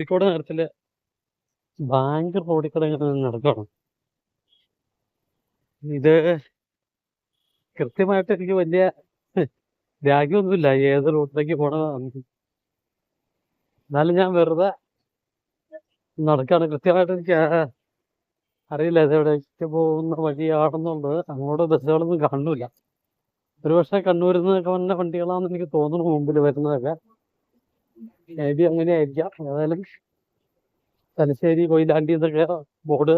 കോഴിക്കോട് നഗരത്തിലെ ബാങ്ക് റോഡിൽ നടക്കണം. ഇത് കൃത്യമായിട്ട് എനിക്ക് വലിയ രാഗ്യമൊന്നുമില്ല. ഏത് റൂട്ടിലേക്ക് പോണതാണ് എന്നാലും ഞാൻ വെറുതെ നടക്കാണ്. കൃത്യമായിട്ട് എനിക്ക് അറിയില്ല ഇത് എവിടേക്ക് പോകുന്ന വഴിയാണെന്നുള്ളത്. അങ്ങോട്ട് ബസ്സുകളൊന്നും കാണുന്നില്ല. ഒരുപക്ഷെ കണ്ണൂരിൽ നിന്നൊക്കെ വന്ന വണ്ടികളാണെന്ന് എനിക്ക് തോന്നുന്നു മുമ്പിൽ വരുന്നതൊക്കെ. മേ ബി അങ്ങനെ ആയിരിക്കാം ഏതായാലും തലശ്ശേരി കൊയിലാണ്ടി എന്നൊക്കെ ബോർഡ്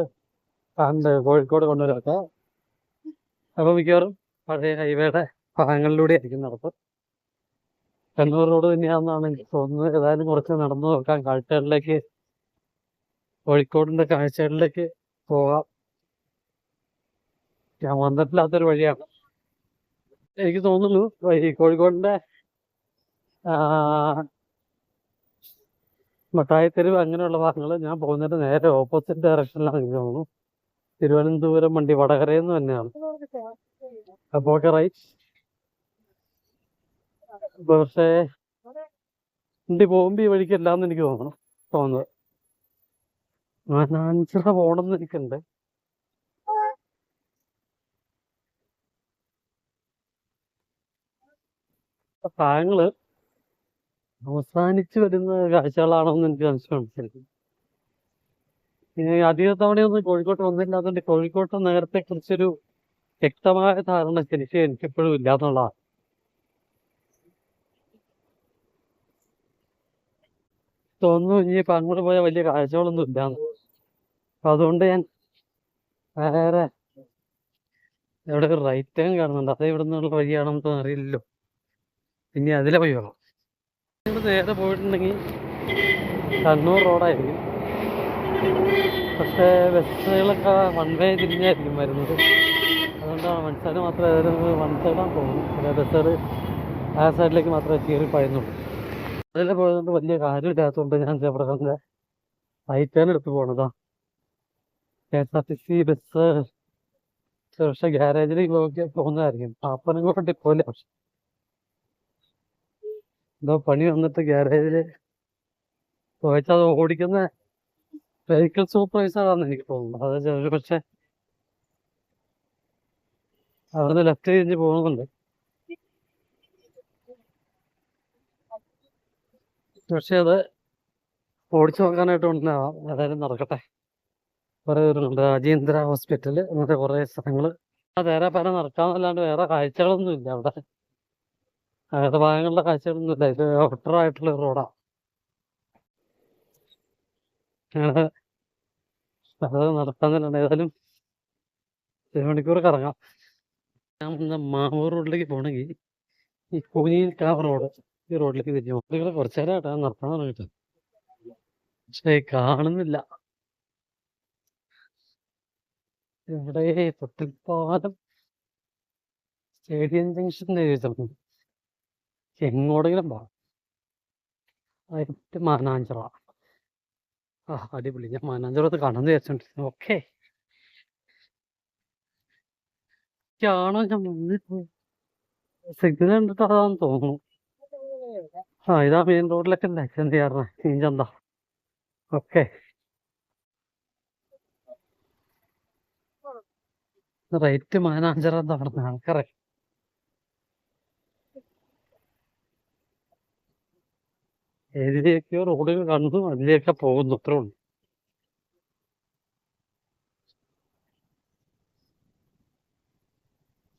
കോഴിക്കോട് കൊണ്ടുവരൊക്കെ അപ്പോൾ മിക്കവാറും പഴയ ഹൈവേയുടെ ഭാഗങ്ങളിലൂടെ ആയിരിക്കും നടപ്പ്. കണ്ണൂർ റോഡ് തന്നെയാണെന്നാണ് എനിക്ക് തോന്നുന്നത്. ഏതായാലും കുറച്ച് നടന്നു നോക്കാം. കാഴ്ചകളിലേക്ക് കോഴിക്കോടിന്റെ കാഴ്ചകളിലേക്ക് പോകാം. ഞാൻ വന്നിട്ടില്ലാത്തൊരു വഴിയാണ്. എനിക്ക് തോന്നുന്നു ഈ കോഴിക്കോടിന്റെ മട്ടായിത്തെരുവ് അങ്ങനെയുള്ള ഭാഗങ്ങൾ ഞാൻ പോകുന്നതിന്റെ നേരെ ഓപ്പോസിറ്റ് ഡയറക്ഷനിലാണ് എനിക്ക് തോന്നുന്നു. തിരുവനന്തപുരം വണ്ടി വടകരയിൽ നിന്ന് തന്നെയാണ് അപ്പൊ പക്ഷേ വണ്ടി പോകുമ്പോ ഈ വഴിക്ക് വഴിക്കല്ലാന്ന് എനിക്ക് തോന്നണം തോന്നുന്നത്. മാനാഞ്ചിറ പോണെന്ന് എനിക്കുണ്ട്. ഭാഗങ്ങൾ അവസാനിച്ചു വരുന്ന കാഴ്ചകളാണോന്ന് എനിക്ക് സംശയമുണ്ട് ശരിക്കും അധിക തവണയൊന്നും കോഴിക്കോട്ട് വന്നില്ലാത്തതുകൊണ്ട് കോഴിക്കോട്ട് നഗരത്തെ കുറിച്ചൊരു വ്യക്തമായ ധാരണ ശരിക്കും എനിക്കിപ്പോഴും ഇല്ലാന്നുള്ളതാണ് തോന്നുന്നു ഇനിയിപ്പോ അങ്ങോട്ട് പോയാൽ വലിയ കാഴ്ചകളൊന്നും ഇല്ലാന്ന് അപ്പൊ അതുകൊണ്ട് ഞാൻ വേറെ എവിടെ റൈറ്റ് കാണുന്നുണ്ട്. അത് ഇവിടെ നിന്നുള്ള വഴിയാണെന്ന് അറിയില്ലല്ലോ. ഇനി അതിലെ പോയോ നേരെ പോയിട്ടുണ്ടെങ്കിൽ കണ്ണൂർ റോഡായിരിക്കും. പക്ഷേ ബസ്സുകളൊക്കെ വൺ വേ തിരിഞ്ഞായിരിക്കും വരുന്നത്. അതുകൊണ്ടാണ് വൺ സൈഡ് മാത്രമേ ഏതായാലും വൺ സൈഡാണ് പോകുന്നത്. പിന്നെ ബസ്സുകൾ ആ സൈഡിലേക്ക് മാത്രമേ കയറി പായുന്നുള്ളൂ. അതിലെ പോയതുകൊണ്ട് വലിയ കാര്യമില്ലാത്തതുകൊണ്ട് ഞാൻ അവിടെ തന്നെ റൈറ്റ് ടേൺ എടുത്ത് പോണതാ. K S R T C bus പക്ഷേ ഗ്യാരേജിലേക്ക് പോകുന്നതായിരിക്കും. കൂടെ പോലെ പക്ഷെ എന്തോ പണി വന്നിട്ട് ഗ്യാരേജിൽ പോയിട്ട് ഓടിക്കുന്ന വെഹിക്കിൾ സൂപ്പർവൈസറാണെന്ന് എനിക്ക് തോന്നുന്നു. അത് ഒരു പക്ഷെ അവിടുന്ന് ലെഫ്റ്റ് തിരിഞ്ഞ് പോകുന്നുണ്ട്. പക്ഷെ അത് ഓടിച്ചു നോക്കാനായിട്ട് ഉണ്ടാവാം ഏതായാലും നടക്കട്ടെ. കുറേ ദൂരമുണ്ട് രാജേന്ദ്ര ഹോസ്പിറ്റൽ അങ്ങനത്തെ കുറേ സ്ഥലങ്ങൾ നേരെ പല നടക്കാന്നല്ലാണ്ട് വേറെ കാഴ്ചകളൊന്നും ഇല്ല അവിടെ. അങ്ങനത്തെ ഭാഗങ്ങളിലെ കാഴ്ചകളൊന്നും ഇല്ല ഇത് ഔട്ടറായിട്ടുള്ള റോഡാണ് നടത്താൻ നടക്കാന്നല്ലാണ്ട് ഏതായാലും ഒരു മണിക്കൂർ കറങ്ങാം ഞാൻ വന്ന മാവൂർ റോഡിലേക്ക് പോകണമെങ്കിൽ ഈ കൂനിയിൽ കാവ് റോഡ് ഈ റോഡിലേക്ക് പോകും ഇവിടെ കുറച്ചു നേരമായിട്ടാ നടത്താൻ തുടങ്ങിയിട്ട്. പക്ഷേ കാണുന്നില്ല. ഇവിടെ തൊട്ടിൽപ്പാലം സ്റ്റേഡിയം ജംഗ്ഷൻ എഴുതിയിട്ടുണ്ട് എങ്ങോടെങ്കിലും പോകണം അതായത് മാനാഞ്ചിറ. ആ അടിപൊളി. ഞാൻ മാനാഞ്ചിറത്ത് കാണാൻ വിചാരിച്ചോണ്ടിരുന്നു. ഓക്കെ. ആണോ ഞാൻ സിഗ്നൽ കണ്ടിട്ട് അതാന്ന് തോന്നുന്നു. ആ ഇതാ മെയിൻ റോഡിലൊക്കെ അല്ലേ എന്ത് ചെയ്യാറുണ്ട് മീൻചന്ത ഓക്കെ. റേറ്റ് മാനാഞ്ചിറ എന്താ പറഞ്ഞത് ആൾക്കറിയാം ഏതിലേക്കോ റോഡുകൾ കണ്ടു അതിലേക്ക് പോകുന്നു അത്രേ ഉള്ളൂ.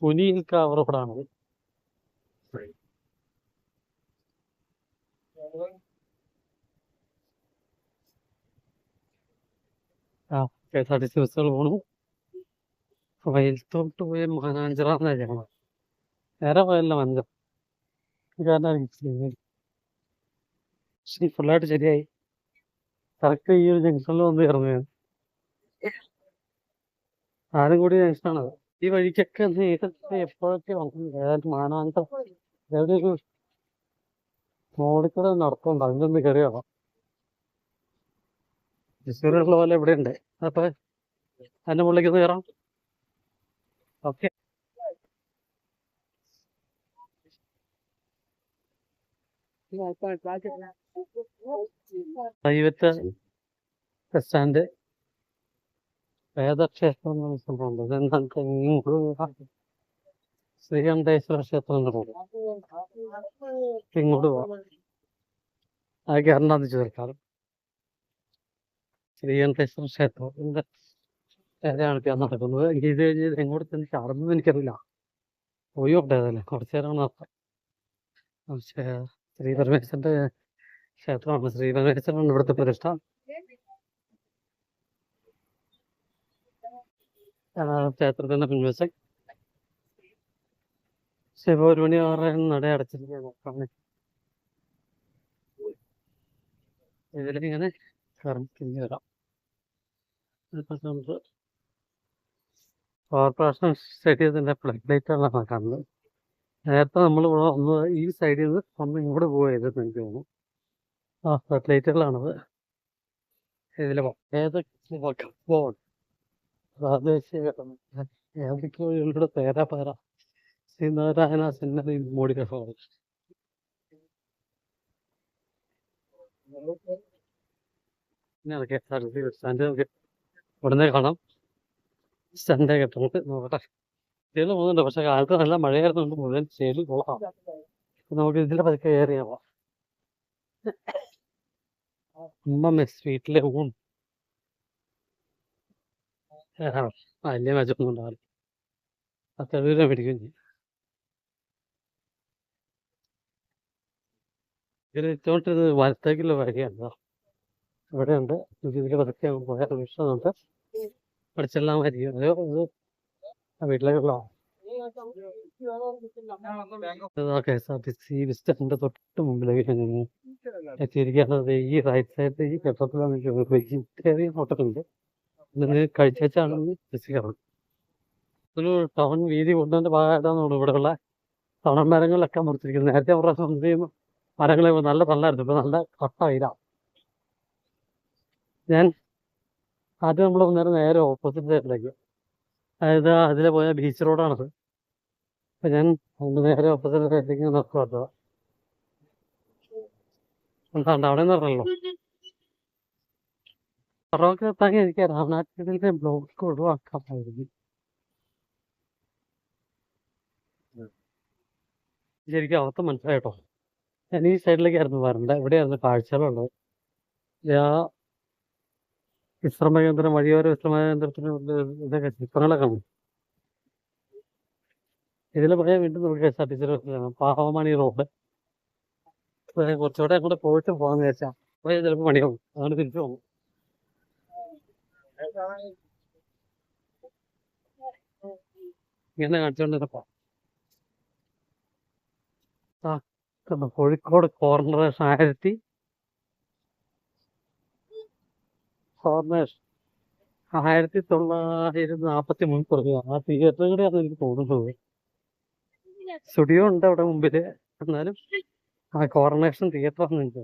കുനിയിൽക്കാവ് റോഡാണത് ആ K S R T C ബസ്സുകൾ പോണു. വയലത്തോട്ട് പോയ മാനാഞ്ചിറ എന്നാ ഞങ്ങൾ നേരെ പോയല്ല മഞ്ചം. കാരണം ശരി ഫുള്ളായിട്ട് ശരിയായി. കറക്റ്റ് ഈ ഒരു ജംഗ്ഷനിൽ വന്ന് കയറുന്നു ഞാൻ ആലങ്കുടി ജംഗ്ഷനാണത് ഈ വഴിക്കൊക്കെ നേരത്തെ എപ്പോഴൊക്കെ വന്നു ഏതാണ്ട് മാനാഞ്ചിറ എവിടെ ഒരു നടത്തുന്നുണ്ട് അതിലൊന്ന് കയറി വേണം തൃശ്ശൂരുള്ള പോലെ ഇവിടെ ഉണ്ട്. അപ്പൊ അതിന്റെ മുകളിലേക്ക് ഒന്ന് കയറാം. ഓക്കെ പ്രൈവറ്റ് ബസ് സ്റ്റാൻഡ് വേദക്ഷേത്രം എന്ന സംഭവമുണ്ട് ഇങ്ങോട്ട് ശ്രീകണ്ഠേശ്വര ക്ഷേത്രം എന്ന് പോകും ഇങ്ങോട്ട് പോവാം അത് കയറണ്ടെന്ന് ചേർക്കാറ് ശ്രീകണ്ഠേശ്വര ക്ഷേത്രം. ഏതാണ് ഞാൻ നടക്കുന്നത്. ഇത് കഴിഞ്ഞ് എങ്ങോട്ട് ചെന്ന് ചാടുന്നത് എനിക്കറിയില്ല. പോയി കൊണ്ടേതല്ലേ കുറച്ചു നേരം നടത്താം പക്ഷേ ശ്രീ പരമേശ്വരന്റെ ക്ഷേത്രമാണ്. ശ്രീ പരമേശ്വരനാണ് ഇവിടുത്തെ പ്രതിഷ്ഠ. ക്ഷേത്രത്തിന്റെ പിൻവശം ശിവ ഒരു മണി ആറ് നട അടച്ചിരിക്കുകയാണ്. ഇതിലിങ്ങനെ കറങ്ങി വരാം. ഇതിപ്പോ നമുക്ക് കോർപ്പറേഷൻ സ്റ്റേഡിയത്തിന്റെ ഫ്ലഡ് ലൈറ്റ് ആണ് കാണുന്നത്. നേരത്തെ നമ്മൾ ഒന്ന് ഈ സൈഡിൽ നിന്ന് ഒന്ന് ഇങ്ങോട്ട് പോയത് എനിക്ക് തോന്നുന്നു. ആ സാറ്റലൈറ്റുകളാണത് ഏതൊക്കെ ഫോൺ പ്രാദേശിക ഏതൊക്കെയോ ഇവിടെ പേരാ പേര. ശ്രീനാരായണ സിന്നറി മോഡിക ഫോൺ പിന്നെ കെ സ്റ്റാൻഡ് ഉടനെ കാണാം. സ്റ്റാൻഡ് കേട്ടോ നോക്കട്ടെ. ചേൽ പോകുന്നുണ്ട്. പക്ഷെ കാലത്ത് നല്ല മഴയായിരുന്നുണ്ട് മുഴുവൻ ചെളി കൊള്ളാം. അപ്പൊ നമുക്ക് ഇതിന്റെ പതുക്കെ കയറി പോവാം ഉമ്മ മെസ് വീട്ടിലെ ഊൺ. വലിയ മെച്ചൊന്നും ഉണ്ടാവില്ല. പത്ത് രൂപ മേടിക്കുകയും ചെയ്യും ഇതിൽ ഇത്തോട്ടത് വലത്തേക്കുള്ള വഴിയാണ്. ഇവിടെയുണ്ട്. ഇതിൽ പതുക്കെ പോയാൽ വിഷമുണ്ട് പഠിച്ചെല്ലാം വരികയും ആ വീട്ടിലേക്കുള്ള? കെ എസ് ആർ ടി തൊട്ട് മുമ്പിലേക്ക് എത്തിയിരിക്കുന്നത് ഈ റൈറ്റ് സൈഡിൽ ഈ കെട്ടത്തിലാണ് വെജിറ്റേറിയൻ ഹോട്ടലുണ്ട്. ഇതിന് കഴിച്ചാണ് ബസ് കയറുന്നത് ഒരു ടൗൺ വീതി കൊണ്ടുവന്ന ഭാഗമായിട്ടാണ് ഇവിടെയുള്ള തണൽ മരങ്ങളിലൊക്കെ മുറിച്ചിരിക്കുന്നത് നേരത്തെ പ്രാവശ്യം എന്ത് കഴിയുമ്പോൾ മരങ്ങളെ നല്ല തള്ളായിരുന്നു. ഇപ്പൊ നല്ല കട്ട വെയിലാ ഞാൻ ആദ്യം നമ്മൾ നേരെ നേരെ ഓപ്പോസിറ്റ് സൈഡിലേക്ക് അതായത് അതിലെ പോയ ബീച്ച് റോഡാണത് അപ്പൊ ഞാൻ നേരെ ഒപ്പത്തിലേക്ക് എന്താണ്ട് അവിടെ നിറഞ്ഞല്ലോ പറവൊക്കെ എത്താൻ എനിക്ക് രാമനാട്ടിലെ ബ്ലോക്ക് ഒഴിവാക്കാമായിരുന്നു ശരിക്കും അവസ്ഥ മനസ്സിലായിട്ടോ ഞാൻ ഈ സൈഡിലേക്കായിരുന്നു വരണ്ടത് ഇവിടെയായിരുന്നു കാഴ്ചകളുള്ളത്. ആ വിശ്രമ കേന്ദ്രം വഴിയോര വിശ്രമ കേന്ദ്രത്തിന് ഇതൊക്കെ ചിത്രങ്ങളൊക്കെ ഉണ്ട്? ഇതിൽ പറയാൻ വീണ്ടും നമുക്ക് S R T C Pavamani road. കുറച്ചുകൂടെ അങ്ങോട്ട് പോയിട്ട് പോകാന്ന് വെച്ചാൽ അപ്പോൾ ചിലപ്പോൾ പണിയാവും. അതുകൊണ്ട് തിരിച്ചു പോകും. ഇങ്ങനെ കണ്ടോ, കോഴിക്കോട് കോർണർ ആയിരത്തി കോർണറേഷൻ ആയിരത്തി തൊള്ളായിരത്തി നാപ്പത്തി മൂന്ന് തുടങ്ങിയ ആ തിയേറ്ററുകളെയാണ് എനിക്ക് തോന്നുന്നത്. സ്റ്റുഡിയോ ഉണ്ട് അവിടെ മുമ്പിൽ. എന്നാലും ആ കോർണേഷൻ തിയേറ്റർ ആണ് എനിക്ക്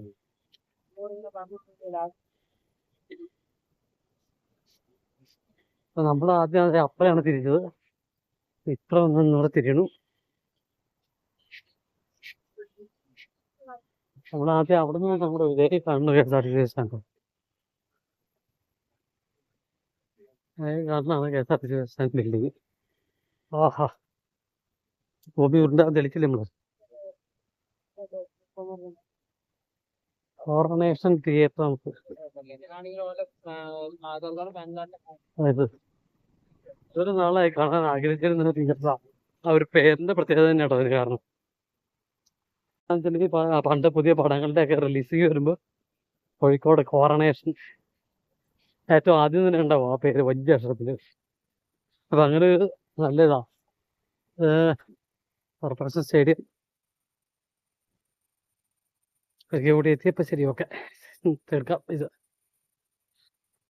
നമ്മൾ ആദ്യം അത് അപ്പഴാണ് തിരിച്ചത് ഇത്ര ഒന്ന് ഇവിടെ തിരിയണു. നമ്മൾ ആദ്യം അവിടെ നിന്ന് നമ്മുടെ ഇതേ കാണുന്ന കെ എസ് ആർ സ്റ്റാൻഡ് കാണുന്നതാണ് K S R T C stand building. ആഹാ. ഗോപി ഉരുണ്ട തെളിച്ചില്ല നമ്മൾ? കോർണേഷൻ തിയേറ്റർ നമുക്ക്. ഒരു നാളായി കാണാൻ ആഗ്രഹിച്ചിരുന്ന തിയേറ്ററാ ആ. ഒരു പേരിന്റെ പ്രത്യേകത തന്നെയാട്ടോ അതിന് കാരണം. പണ്ട് പുതിയ പടങ്ങളുടെ ഒക്കെ റിലീസിങ് വരുമ്പോൾ കോഴിക്കോട് കോറണേഷൻ ഏറ്റവും ആദ്യം തന്നെ ഉണ്ടാവും ആ പേര് വലിയ അക്ഷരത്തിൽ. അപ്പൊ അങ്ങനെ നല്ലതാ. നല്ല ഇതാ കോർപ്പറേഷൻ സ്റ്റേഡിയം കൂടി എത്തിയപ്പോ ശരി ഓക്കെ. തീർക്കാം. ഇത്